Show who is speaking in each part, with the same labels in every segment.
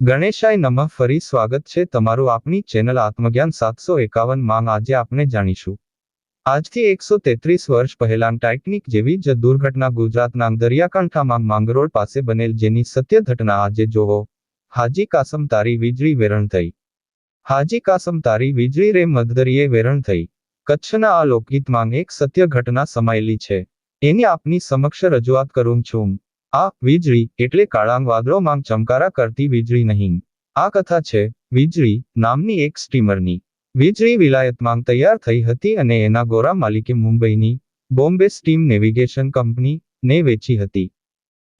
Speaker 1: ગણેશાય નમઃ. ફરી સ્વાગત છે તમારું આપની ચેનલ આત્મજ્ઞાન સાતસો એકાવનમાં આજે આપણે જાણીશું. આજથી એકસો તેત્રીસ વર્ષ પહેલા ટાઇટનિક જેવી જ દુર્ઘટના ગુજરાતના દરિયાકાંઠામાં માંગરોળ પાસે બનેલ જેની સત્ય ઘટના આજે જોવો. હાજી કાસમ તારી વીજળી વેરણ થઈ. હાજી કાસમ તારી વીજળી રે મધદરીએ વેરણ થઈ. કચ્છના આ લોકગીતમાં એક સત્ય ઘટના સમાયેલી છે. એની આપની સમક્ષ રજૂઆત કરું છું. આ વીજળી એટલે કાળાંગ વાદળોમાં ચમકારા કરતી વીજળી નહીં. આ કથા છે, વીજળી નામની એક સ્ટીમરની. વીજળી વિલાયતમાં તૈયાર થઈ હતી અને એના ગોરા માલિકે મુંબઈની બોમ્બે સ્ટીમ નેવિગેશન કંપની ને વેચી હતી.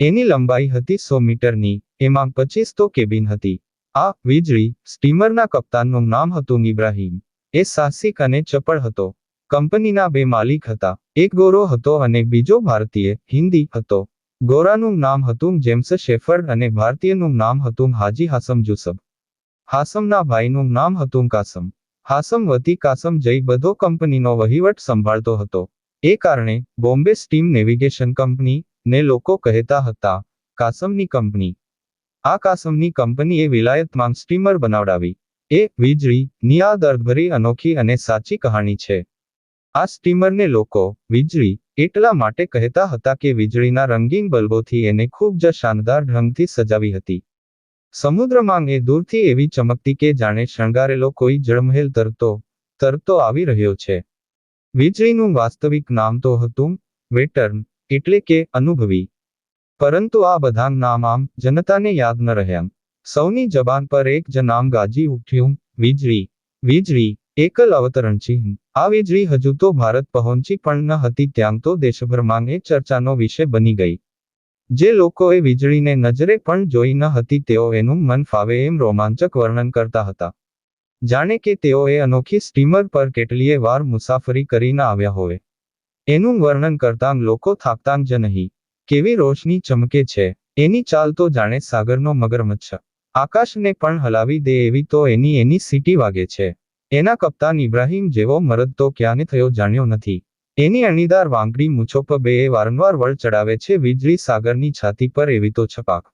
Speaker 1: એની લંબાઈ હતી સો મીટરની, એમાં પચીસ તો કેબિન હતી. આ વીજળી સ્ટીમરના કપ્તાનનું નામ હતું ઇબ્રાહીમ. એ સાહસિક અને ચપળ હતો. કંપનીના બે માલિક હતા. એક ગોરો હતો અને બીજો ભારતીય, હિન્દી હતો. ગોરાનું નામ હતું જેમ્સ શેફર્ડ અને ભારતીયનું નામ હતું હાજી હાસમ જુસબ. હાસમના ભાઈનું નામ હતું કાસમ. હાસમ વતી કાસમ જઈ બધો કંપનીનો વહીવટ સંભાળતો હતો. એ કારણે બોમ્બે સ્ટીમ નેવિગેશન કંપની ને લોકો કહેતા હતા, કાસમની કંપની. આ કાસમની કંપનીએ વિલાયતમાં સ્ટીમર બનાવડાવી. એ વીજળી ની આ દર્દભરી અનોખી અને સાચી કહાણી છે. આ સ્ટીમરને લોકો વીજળી એટલા માટે કહેતા હતા કે વીજળીના રંગીન બલ્બોથી એને ખૂબ જ શાનદાર ઢંગથી સજાવી હતી. સમુદ્રમાં એ દૂરથી એવી ચમકતી કે જાણે શણગારેલો કોઈ જળમહેલ તરતો તરતો આવી રહ્યો છે. વીજળીનું વાસ્તવિક નામ તો હતું, વેટર્ન, એટલે કે અનુભવી. પરંતુ આ બધા નામ આમ જનતાને યાદ ન રહ્યા. સૌની જબાન પર એક જ નામ ગાજી ઉઠ્યું, વીજળી વીજળી, એકલ અવતરણ ચિહ્ન. આ વીજળી હજુ તો ભારત પહોંચી પણ ન હતી ત્યાં તો દેશભરમાં એ ચર્ચાનો વિષય બની ગઈ. જે લોકોએ વીજળીને નજરે પણ જોઈ ન હતી, તેઓ એનું મન ફાવે એમ રોમાંચક વર્ણન કરતા હતા. જાણે કે તેઓએ અનોખી સ્ટીમર પર કેટલીય વાર મુસાફરી કરીને આવ્યા હોય. એનું વર્ણન કરતાં લોકો થાકતાં જ નહીં. કેવી રોશની ચમકે છે. એની ચાલ તો જાણે સાગરનો મગરમચ્છ. આકાશને પણ હલાવી દે એવી તો એની એની સીટી વાગે છે. એના કપ્તાન ઇબ્રાહિમ જેવો મરદ તો ક્યાંને થયો જાણ્યો નથી. એની અણીદાર વાંગડી મૂછો પર બે વારંવાર વળ ચડાવે છે, વીજળી સાગરની છાતી પર એવી તો છપાક.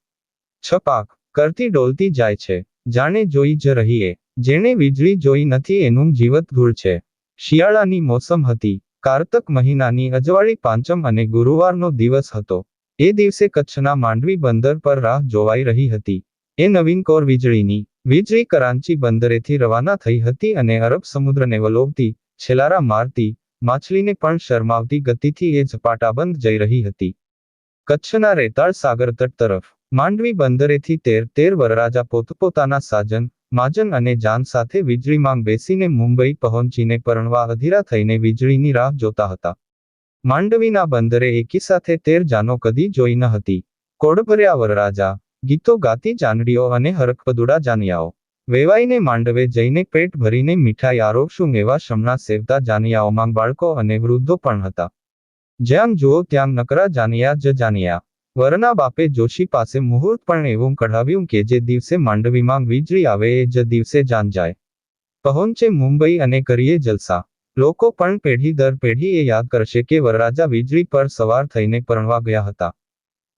Speaker 1: છપાક કરતી ડોલતી જાય છે, જાણે જોઈ જ રહીએ, જેણે વીજળી જોઈ નથી એનું જીવત ધૂળ છે. શિયાળાની મોસમ હતી, કારતક મહિનાની અજવાળી પાંચમ અને ગુરુવારનો દિવસ હતો. એ દિવસે કચ્છના માંડવી બંદર પર રાહ જોવાઈ રહી હતી. એ નવીન કોર વીજળીની વીજળી કરાંચી બંદરેથી રવાના થઈ હતી અને અરબ સમુદ્રને વલોવતી, છેલારા મારતી, માછલીને પણ શરમાવતી ગતિથી એ ઝપાટાબંધ જઈ રહી હતી. કચ્છના રેતાળ સાગર તટ તરફ, માંડવી બંદરેથી તેર તેર વરરાજા પોતપોતાના સાજન, માજન અને જાન સાથે વીજળીમાં બેસીને મુંબઈ પહોંચીને પરણવા અધીરા થઈને વીજળીની રાહ જોતા હતા. માંડવીના બંદરે એકી સાથે તેર જાનો કદી જોઈ ન હતી. કોડભર્યા વરરાજા ગીતો ગાતી જાનડીઓ અને હરકપદુડા જાનિયાઓ. વેવાઈને માંડવે જઈને પેટ ભરીને મીઠાઈ આરોગશું એવા શમણા સેવતા જાનિયાઓમાં બાળકો અને વૃદ્ધો પણ હતા. જ્યાં જુઓ ત્યાં નકરા જાનિયા જ જાનિયા. વરના બાપે જોશી પાસે મુહૂર્ત પણ એવું કઢાવ્યું કે જે દિવસે માંડવીમાં વીજળી આવે એ જ દિવસે જાન જાય. પહોંચે મુંબઈ અને કરીએ જલસા. લોકો પણ પેઢી દર પેઢી એ યાદ કરશે કે વરરાજા વીજળી પર સવાર થઈને પરણવા ગયા હતા.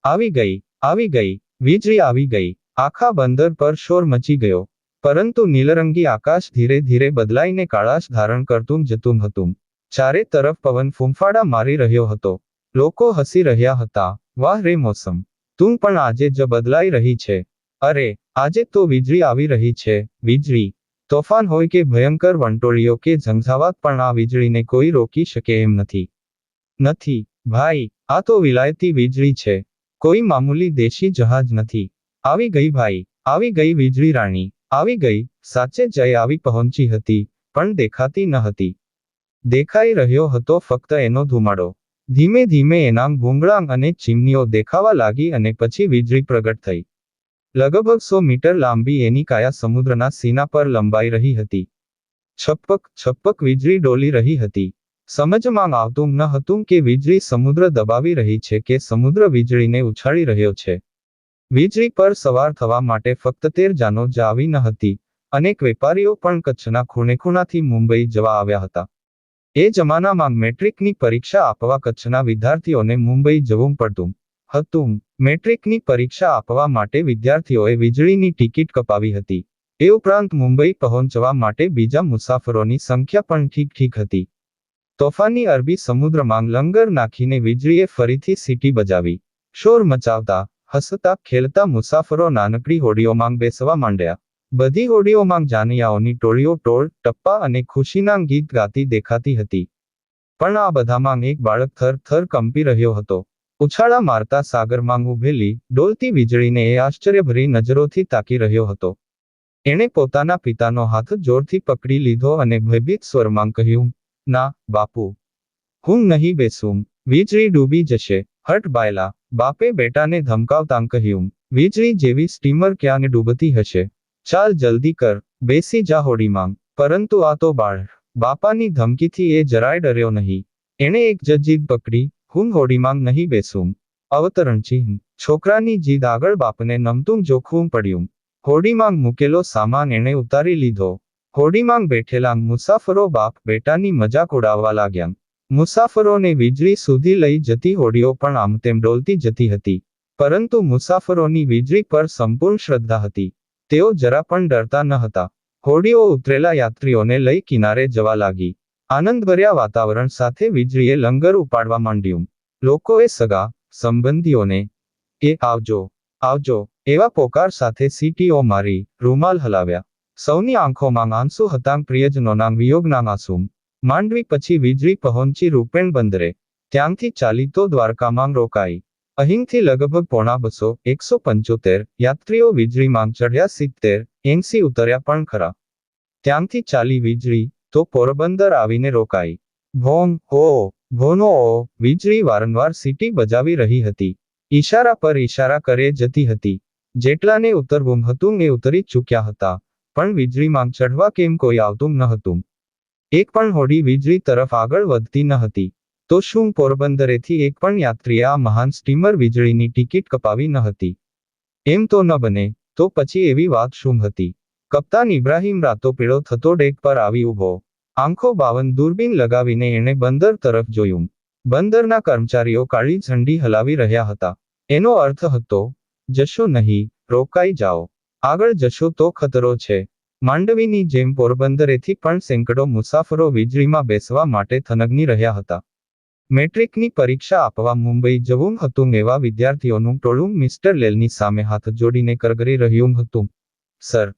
Speaker 1: આવી ગઈ આવી ગઈ વીજળી આવી ગઈ. આખા બંદર પર શોર મચી ગયો. પરંતુ નીલરંગી આકાશ ધીરે ધીરે બદલાઈને કાળાશ ધારણ કરતું જતું હતું. ચારે તરફ પવન ફૂંફાડા મારી રહ્યો હતો. લોકો હસી રહ્યા હતા. વાહ રે મોસમ! તું પણ આજે જ બદલાઈ રહી છે. અરે, આજે તો વીજળી આવી રહી છે. વીજળી! તોફાન હોય કે ભયંકર વંટોળીઓ કે ઝંઝાવાત પણ આ વીજળીને કોઈ રોકી શકે એમ નથી. નથી. ભાઈ, આ તો વિલાયતી વીજળી છે. કોઈ મામૂલી દેશી જહાજ નથી. આવી ગઈ ભાઈ, આવી ગઈ વીજળી રાણી, આવી ગઈ, સાચે જય આવી પહોંચી હતી, પણ દેખાતી ન હતી. દેખાઈ રહ્યો હતો ફક્ત એનો ધુમાડો. ધીમે ધીમે એના ભૂંગળાંગ અને ચીમનીઓ દેખાવા લાગી અને પછી વીજળી પ્રગટ થઈ. લગભગ સો મીટર લાંબી એની કાયા સમુદ્રના સીના પર લંબાઈ રહી હતી. છપ્પક છપ્પક વીજળી ડોલી રહી હતી. સમજમાં આવતું ન હતું કે વીજળી સમુદ્ર દબાવી રહી છે કે સમુદ્ર વીજળીને ઉછાળી રહ્યો છે. વીજળી પર સવાર થવા માટે ફક્ત તેર જાનો જ આવી ન હતી. અનેક વેપારીઓ પણ કચ્છના ખૂણેખૂણાથી મુંબઈ જવા આવ્યા હતા. એ જમાનામાં મેટ્રિકની પરીક્ષા આપવા કચ્છના વિદ્યાર્થીઓને મુંબઈ જવું પડતું હતું. મેટ્રિકની પરીક્ષા આપવા માટે વિદ્યાર્થીઓએ વીજળીની ટિકિટ કપાવી હતી. એ ઉપરાંત મુંબઈ પહોંચવા માટે બીજા મુસાફરોની સંખ્યા પણ ઠીક ઠીક હતી. તોફાની અરબી સમુદ્રમાં લંગર નાખીને વીજળીએ ફરીથી સીટી બજાવી. શોર મચાવતા, હસતા, ખેલતા મુસાફરો નાનકડી હોડીઓમાં બેસવા માંડ્યા. બધી હોડીઓમાં જાનિયાઓની ટોળીઓ ટોળ, ટપ્પા અને ખુશીના ગીત ગાતી દેખાતી હતી. પણ આ બધામાં એક બાળક થર થર કંપી રહ્યો હતો. ઉછાળા મારતા સાગરમાં ઉભેલી ડોલતી વીજળીને એ આશ્ચર્યભરી નજરોથી તાકી રહ્યો હતો. એણે પોતાના પિતાનો હાથ જોરથી પકડી લીધો અને ભયભીત સ્વરમાં કહ્યું ના, બાપુ. હું નહીં બેસું. વીજળી ડૂબી જશે. હટ બાયલા. બાપે બેટાને ધમકાવતાં કહ્યું, વીજળી જેવી સ્ટીમર ક્યાંને ડૂબતી હશે? ચાલ જલ્દી કર. બેસી જા હોડીમાં પરંતુ આ તો બાળ. બાપાની ધમકીથી એ જરાય ડર્યો નહીં. એણે એક જ જીદ પકડી. હું હોડીમાં નહીં બેસું. અવતરણ ચિહ્ન. છોકરાની જીદ આગળ બાપને નમતું જોખવું પડ્યું. હોડીમાં મૂકેલો સામાન એણે ઉતારી લીધો. હોડીમાં બેઠેલા મુસાફરો બાપ બેટાની મજાક ઉડાવવા લાગ્યા. મુસાફરોને વીજળી સુધી લઈ જતી હોડીઓ પણ આમ તેમ ડોલતી જતી હતી. પરંતુ મુસાફરોની વીજળી પર સંપૂર્ણ શ્રદ્ધા હતી. તેઓ જરા પણ ડરતા ન હતા. હોડીઓ ઉતરેલા યાત્રીઓને લઈ કિનારે જવા લાગી. આનંદભર્યા વાતાવરણ સાથે વીજળીએ લંગર ઉપાડવા માંડ્યું. લોકોએ સગા, સંબંધીઓને, એ આવજો આવજો, એવા પોકાર સાથે સીટીઓ મારી રૂમાલ હલાવ્યા. સૌની આંખોમાં આંસુ હતાં પ્રિયજનોના વિયોગના આંસુ માંડવી પછી વીજળી પહોંચી રૂપેણ બંદરે. ત્યાંથી ચાલી તો દ્વારકામાં રોકાઈ. અહીંથી લગભગ પોણા બસો, એકસો પંચોતેર યાત્રીઓ વીજળીમાં ચઢ્યા, સિત્તેર એંસી ઉતર્યા પણ ખરા. ત્યાંથી ચાલી વીજળી, તો પોરબંદર આવીને રોકાઈ. ભોમ, હો, ભોનો ઓ વીજળી વારંવાર સીટી બજાવી રહી હતી. ઈશારા પર ઈશારા કરે જતી હતી. જેટલાને ઉતરવું હતું એ ઉતરી ચૂક્યા હતા. પણ વીજળીમાં ચઢવા કેમ કોઈ આવતું ન હતું? એક પણ હોડી વીજળી તરફ આગળ વધતી ન હતી. તો શું પોરબંદરેથી એક પણ યાત્રીએ આ મહાન સ્ટીમર વીજળીની ટિકિટ કપાવી ન હતી? એમ તો ન બને, તો પછી એવી વાત શું હતી? કપ્તાન ઇબ્રાહિમ રાતો પીળો થતો ડેક પર આવી ઊભો. આંખો બાવન દૂરબીન લગાવીને એણે બંદર તરફ જોયું. બંદરના કર્મચારીઓ કાળી ઝંડી હલાવી રહ્યા હતા. એનો અર્થ હતો, જશો નહીં, રોકાઈ જાઓ. આગળ જશો તો ખતરો છે. માંડવીની જેમ પોરબંદરેથી પણ સેંકડો મુસાફરો વીજળીમાં બેસવા માટે થનગની રહ્યા હતા. મેટ્રિકની પરીક્ષા આપવા મુંબઈ જવું હતું એવા વિદ્યાર્થીઓનું ટોળું મિસ્ટર લેલની સામે હાથ જોડીને કરગરી રહ્યું હતું. સર,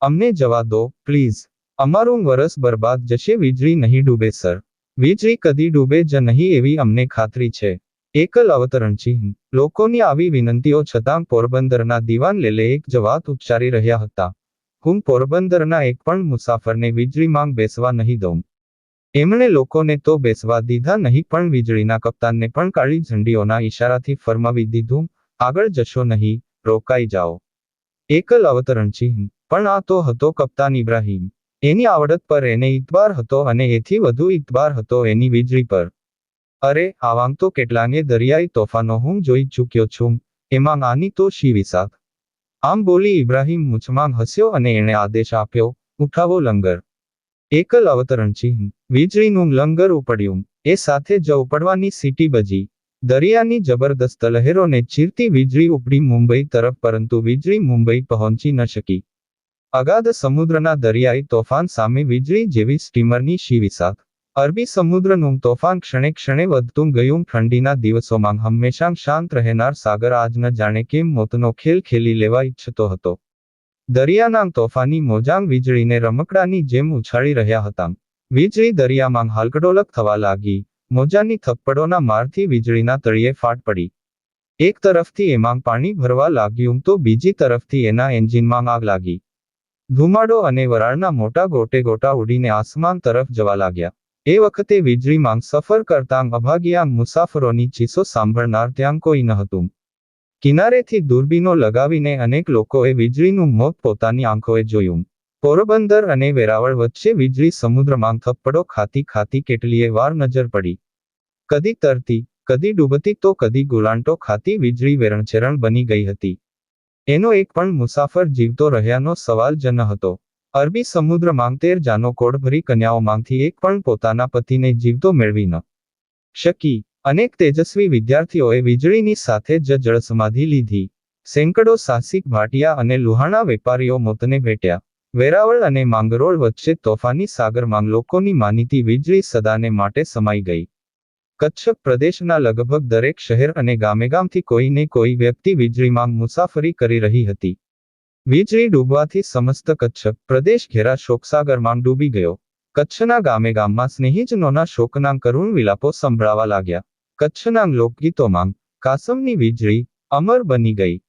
Speaker 1: અમને જવા દો, પ્લીઝ. અમારું વરસ બરબાદ જશે, વીજળી નહીં ડૂબે, સર. વીજળી કદી ડૂબે જ નહીં એવી અમને ખાતરી છે. એકલ અવતરણ ચિહ્ન. લોકોની આવી વિનંતીઓ છતાં પોરબંદરના દિવાન લેલે એક જવાબ ઉચ્ચારી રહ્યા હતા. હું પોરબંદરના એક પણ મુસાફરને વીજળીમાં બેસવા નહીં દઉં. એમણે લોકોને તો બેસવા દીધા નહીં પણ વીજળીના કપ્તાનને પણ કાળી ઝંડીઓના ઈશારાથી ફરમાવી દીધું, આગળ જશો નહીં, રોકાઈ જાઓ. એકલ અવતરણ ચિહ્ન. પણ આ તો હતો કપ્તાન ઇબ્રાહિમ. એની આવડત પર એને ઇતબાર હતો અને એથી વધુ ઇતબાર હતો એની વીજળી પર. અરે આવાં તો કેટલાને દરિયાઈ તોફાનો હું જોઈ ચૂક્યો છું. એમાં આની તો શી વિસાખ આમ બોલી ઇબ્રાહિમ મુછમાં હસ્યો અને એણે આદેશ આપ્યો, ઉઠાવો લંગર. એકલ અવતરણ ચિહ્ન, વીજળીનું લંગર ઉપડ્યું. એ સાથે જ ઉપડવાની સીટી બજી. દરિયાની જબરદસ્ત લહેરોને ચીરતી વીજળી ઉપડી મુંબઈ તરફ, પરંતુ વીજળી મુંબઈ પહોંચી ન શકી. અગાધ સમુદ્રના દરિયાઈ તોફાન સામે વીજળી જેવી સ્ટીમરની શી વિસાખ અરબી સમુદ્રનું તોફાન ક્ષણે ક્ષણે વધતું ગયું. ઠંડીના દિવસોમાં હંમેશા શાંત રહેનાર સાગર આજ જાણે કેમ મોતનો ખેલ ખેલી લેવા ઈચ્છતો હતો. દરિયાના તોફાની મોજાંગ વીજળીને રમકડાની જેમ ઉછાળી રહ્યા હતા. વીજળી દરિયામાં હાલકડોલક થવા લાગી. મોજાની થપ્પડોના મારથી વીજળીના તળિયે ફાટ પડી. એક તરફથી એમાં પાણી ભરવા લાગ્યું તો બીજી તરફથી એના એન્જિનમાં આગ લાગી. ધુમાડો અને વરાળના મોટા ગોટે ગોટા ઉડીને આસમાન તરફ જવા લાગ્યા. એ વખતે વીજળીમાં સફર કરતાં અભાગ્યા મુસાફરોની ચીસો સાંભળનાર ત્યાં કોઈ ન હતું. કિનારેથી દૂરબીનો લગાવીને અનેક લોકોએ વીજળીનું મોત પોતાની આંખોએ જોયું. પોરબંદર અને વેરાવળ વચ્ચે વીજળી સમુદ્રમાં થપ્પડો ખાતી ખાતી કેટલીય વાર નજર પડી. કદી તરતી, કદી ડૂબતી તો કદી ગુલાંટો ખાતી વીજળી વેરણછેરણ બની ગઈ હતી. એનો એક પણ મુસાફર જીવતો રહ્યાનો સવાલ જ ન હતો. અરબી સમુદ્રમાં તેર જાનો કોડભરી કન્યાઓમાંથી એક પણ પોતાના પતિને જીવતો મેળવી ન શકી. અનેક તેજસ્વી વિદ્યાર્થીઓએ વીજળીની સાથે જ જળસમાધિ લીધી. સેંકડો સાહસિક ભાટિયા અને લુહાણા વેપારીઓ મોતને ભેટ્યા. વેરાવળ અને માંગરોળ વચ્ચે તોફાની સાગરમાં લોકોની માનીતી વીજળી સદાને માટે સમાઈ ગઈ. કચ્છ પ્રદેશના લગભગ દરેક શહેર અને ગામેગામથી કોઈને કોઈ વ્યક્તિ વીજળીમાં મુસાફરી કરી રહી હતી. વીજળી ડૂબવાથી સમસ્ત કચ્છ, પ્રદેશ ઘેરા શોકસાગરમાં ડૂબી ગયો. કચ્છના ગામેગામમાં સ્નેહીજનોના શોકના કરુણ વિલાપો સંભળાવા લાગ્યા. કચ્છના લોકગીતોમાં, કાસમની વીજળી, અમર બની ગઈ